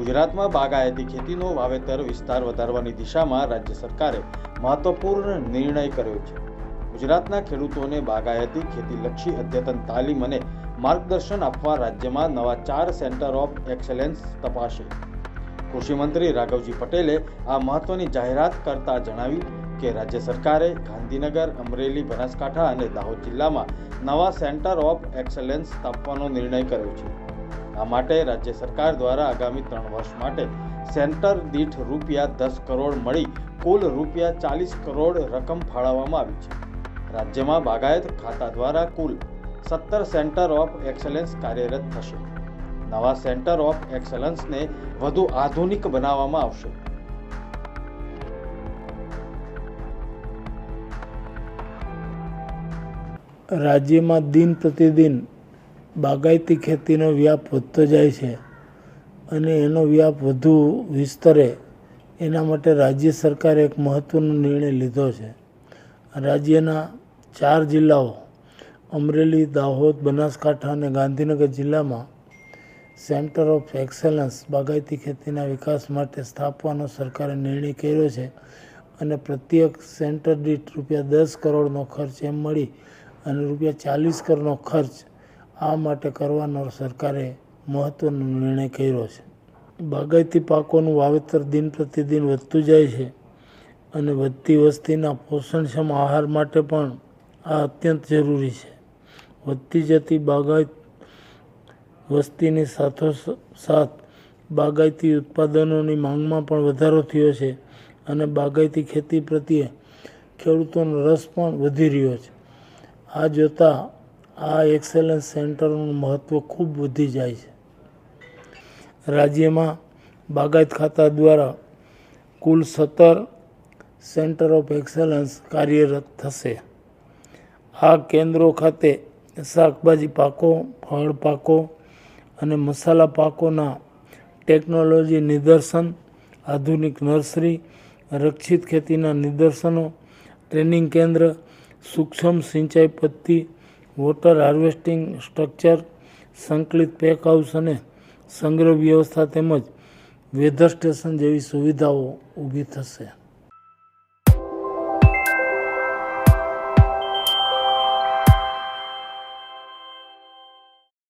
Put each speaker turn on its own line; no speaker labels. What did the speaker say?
ગુજરાતમાં બાગાયતી ખેતીનો વાવેતર વિસ્તાર વધારવાની દિશામાં રાજ્ય સરકારે મહત્વપૂર્ણ નિર્ણય કર્યો છે. ગુજરાતના ખેડૂતોને બાગાયતી ખેતીલક્ષી અદ્યતન તાલીમ અને માર્ગદર્શન આપવા રાજ્યમાં નવા ચાર સેન્ટર ઓફ એક્સેલન્સ તપાશે કૃષિમંત્રી રાઘવજી પટેલે આ મહત્વની જાહેરાત કરતા જણાવ્યું કે રાજ્ય સરકારે ગાંધીનગર, અમરેલી, બનાસકાંઠા અને દાહોદ જિલ્લામાં નવા સેન્ટર ઓફ એક્સેલન્સ સ્થાપવાનો નિર્ણય કર્યો છે. આ માટે રાજ્ય સરકાર દ્વારા આગામી ત્રણ વર્ષ માટે સેન્ટર દીઠ રૂપિયા દસ કરોડ મળી કુલ રૂપિયા ચાલીસ કરોડ રકમ ફાળવવામાં આવી છે. રાજ્યમાં બાગાયત ખાતા દ્વારા કુલ સત્તર સેન્ટર ઓફ એક્સલન્સ કાર્યરત થશે. નવા સેન્ટર ઓફ એક્સલન્સને વધુ આધુનિક બનાવવામાં આવશે.
રાજ્યમાં દિન પ્રતિદિન બાગાયતી ખેતીનો વ્યાપ વધતો જાય છે અને એનો વ્યાપ વધુ વિસ્તરે, એના માટે રાજ્ય સરકારે એક મહત્ત્વનો નિર્ણય લીધો છે. રાજ્યના ચાર જિલ્લાઓ, અમરેલી, દાહોદ, બનાસકાંઠા અને ગાંધીનગર જિલ્લામાં સેન્ટર ઓફ એક્સેલન્સ બાગાયતી ખેતીના વિકાસ માટે સ્થાપવાનો સરકારે નિર્ણય કર્યો છે અને પ્રત્યેક સેન્ટર દીઠ રૂપિયા દસ કરોડનો ખર્ચ એમ મળી અને રૂપિયા ચાલીસ કરોડનો ખર્ચ આ માટે કરવાનો સરકારે મહત્ત્વનો નિર્ણય કર્યો છે. બાગાયતી પાકોનું વાવેતર દિન પ્રતિદિન વધતું જાય છે અને વધતી વસ્તીના પોષણક્ષમ આહાર માટે પણ આ અત્યંત જરૂરી છે. વધતી જતી બાગાયત વસ્તીની સાથોસાથ બાગાયતી ઉત્પાદનોની માંગમાં પણ વધારો થયો છે અને બાગાયતી ખેતી પ્રત્યે ખેડૂતોનો રસ પણ વધી રહ્યો છે. આ જોતાં આ એક્સેલન્સ સેન્ટરનું મહત્ત્વ ખૂબ વધી જાય છે. રાજ્યમાં બાગાયત ખાતા દ્વારા કુલ સત્તર સેન્ટર ઓફ એક્સેલન્સ કાર્યરત થશે. આ કેન્દ્રો ખાતે શાકભાજી પાકો, ફળ પાકો અને મસાલા પાકોના ટેકનોલોજી નિદર્શન, આધુનિક નર્સરી, રક્ષિત ખેતીના નિદર્શનો, ટ્રેનિંગ કેન્દ્ર, સૂક્ષ્મ સિંચાઈ પદ્ધતિ વોટર હાર્વેસ્ટિંગ સ્ટ્રક્ચર, સંકલિત પેક હાઉસ અને સંગ્રહ વ્યવસ્થા તેમજ વેધર સ્ટેશન જેવી સુવિધાઓ ઊભી થશે.